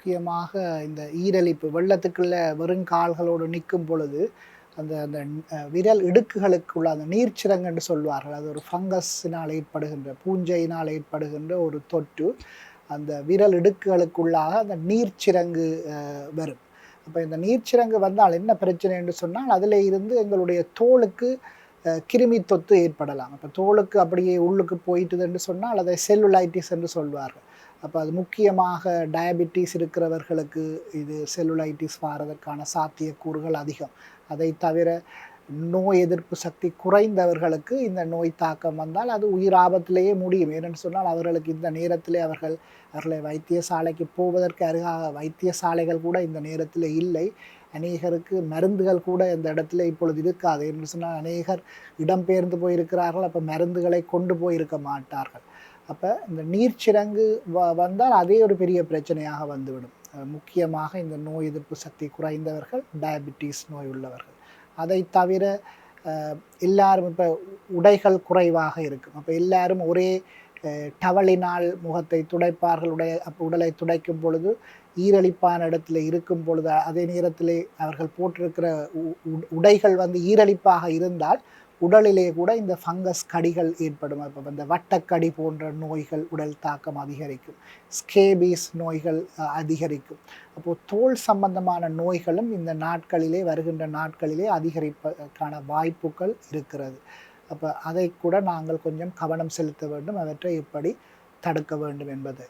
முக்கியமாக இந்த ஈரலிப்பு வெள்ளத்துக்குள்ள வெறுங்கால்களோடு நிற்கும் பொழுது அந்த அந்த விரல் இடுக்குகளுக்குள்ள அந்த நீர்ச்சிறங்குன்னு சொல்வார்கள். அது ஒரு ஃபங்கஸினால் ஏற்படுகின்ற பூஞ்சையினால் ஏற்படுகின்ற ஒரு தொற்று அந்த விரல் இடுக்குகளுக்குள்ளாக அந்த நீர்ச்சிறங்கு வரும். அப்போ இந்த நீர்ச்சிறங்கு வந்தால் என்ன பிரச்சனை என்று சொன்னால் அதில் இருந்து எங்களுடைய தோலுக்கு கிருமி தொத்து ஏற்படலாம். அப்போ தோலுக்கு அப்படியே உள்ளுக்கு போயிட்டுது என்று சொன்னால் அதை செல்லுலைட்டிஸ் என்று சொல்வார்கள். அப்போ அது முக்கியமாக டயபிட்டிஸ் இருக்கிறவர்களுக்கு இது செல்லுலைட்டிஸ் வாரதற்கான சாத்தியக்கூறுகள் அதிகம். அதை தவிர நோய் எதிர்ப்பு சக்தி குறைந்தவர்களுக்கு இந்த நோய் தாக்கம் வந்தால் அது உயிர் ஆபத்திலேயே முடியும். ஏனென்று சொன்னால் அவர்களுக்கு இந்த நேரத்திலே அவர்கள் அவர்களை வைத்தியசாலைக்கு போவதற்கு அருகாக வைத்தியசாலைகள் கூட இந்த நேரத்தில் இல்லை. அநேகருக்கு மருந்துகள் கூட இந்த இடத்துல இப்பொழுது இருக்காது. என்று சொன்னால் அநேகர் இடம்பெயர்ந்து போயிருக்கிறார்கள். அப்போ மருந்துகளை கொண்டு போயிருக்க மாட்டார்கள். அப்போ இந்த நீர்ச்சிறங்கு வ வந்தால் அதே ஒரு பெரிய பிரச்சனையாக வந்துவிடும். முக்கியமாக இந்த நோய் எதிர்ப்பு சக்தி குறைந்தவர்கள் டயபிட்டிஸ் நோய் உள்ளவர்கள். அதை தவிர எல்லாரும் இப்போ உடைகள் குறைவாக இருக்கும். அப்போ எல்லாரும் ஒரே டவலினால் முகத்தை துடைப்பார்கள் உடைய அப்போ உடலை துடைக்கும் பொழுது ஈரலிப்பான இடத்துல இருக்கும் பொழுது அதே நேரத்திலே அவர்கள் போட்டிருக்கிற உ- உ- உடைகள் வந்து ஈரலிப்பாக இருந்தால் உடலிலே கூட இந்த ஃபங்கஸ் கடிகள் ஏற்படும். இப்போ இந்த வட்டக்கடி போன்ற நோய்கள் உடல் தாக்கம் அதிகரிக்கும். ஸ்கேபீஸ் நோய்கள் அதிகரிக்கும். அப்போது தோல் சம்பந்தமான நோய்களும் இந்த நாட்களிலே வருகின்ற நாட்களிலே அதிகரிப்பதற்கான வாய்ப்புகள் இருக்கிறது. அப்போ அதை கூட நாங்கள் கொஞ்சம் கவனம் செலுத்த வேண்டும். அவற்றை எப்படி தடுக்க வேண்டும் என்பது.